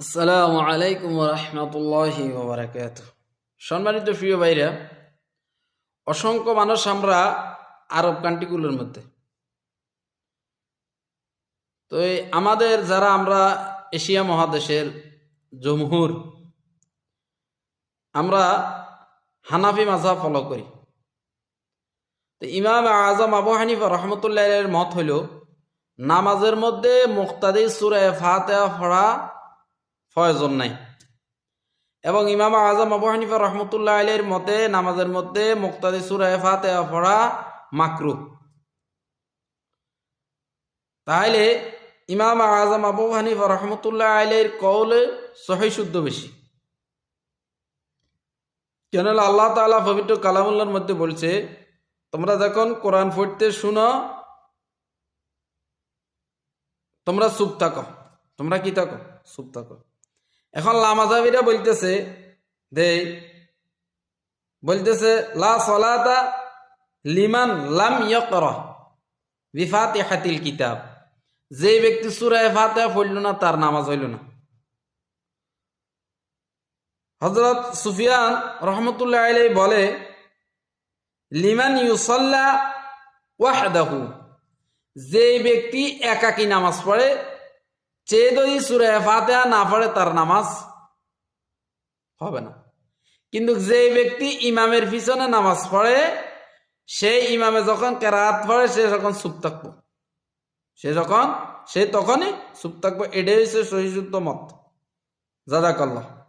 আসসালামু আলাইকুম রহমতুল্লাহি ওবরাকাত সম্মানিত প্রিয় ভাইরা, অসংখ্য মানুষ আমরা আরব কান্ট্রিগুলোর মধ্যে। তো আমাদের যারা আমরা এশিয়া মহাদেশের জমহুর, আমরা হানাফি মাঝা ফলো করি। তো ইমাম আজম আবু হানিফা রহমতুল্লাহ মত হইল নামাজের মধ্যে মুক্তাদি সুরায় ফাতেহা পড়া প্রয়োজন নাই। এবং ইমাম আজম আবু হানিফা রহমতুল্লাহ আলের মতে, নামাজের মধ্যে মুক্তাদি সুরায় ফাতেহা পড়া মাকরু তাহলে ইমাম আজম আবু হানিফা রহমতুল্লাহ আলের কৌলে সহি শুদ্ধ বেশি। কেন আল্লাহ তাআলা পবিত্র কালামুল্লার মধ্যে বলছে, তোমরা যখন কোরআন পড়তে শুনো, তোমরা চুপ থাকো। তোমরা কি থাকো? চুপ থাকো। এখন লামাজাবিরা বলতেছে দে বলতেছে, লা সলাতা লিমান লাম ইয়কর বিফাতিহাতিল কিতাব। যে ব্যক্তি সূরা ফাতিহা পড়ল না, তার নামাজ হইল না। হযরত সুফিয়ান রহমতুল্লাহ আলাইহি বলে, লিমান ইউসাল্লা ওয়াহদাহু যে ব্যক্তি একাকী নামাজ পড়ে সে যদি সুরে ফাতেহা না পড়ে তার নামাজ হবে না। কিন্তু যে ব্যক্তি ইমামের পিছনে নামাজ পড়ে সেই ইমামে যখন কেরাত পড়ে, সে যখন চুপ থাকব। সে যখন, সে তখনই চুপ থাকব। এটাই হচ্ছে সহিযুক্ত মত। জাদাকাল্লাহ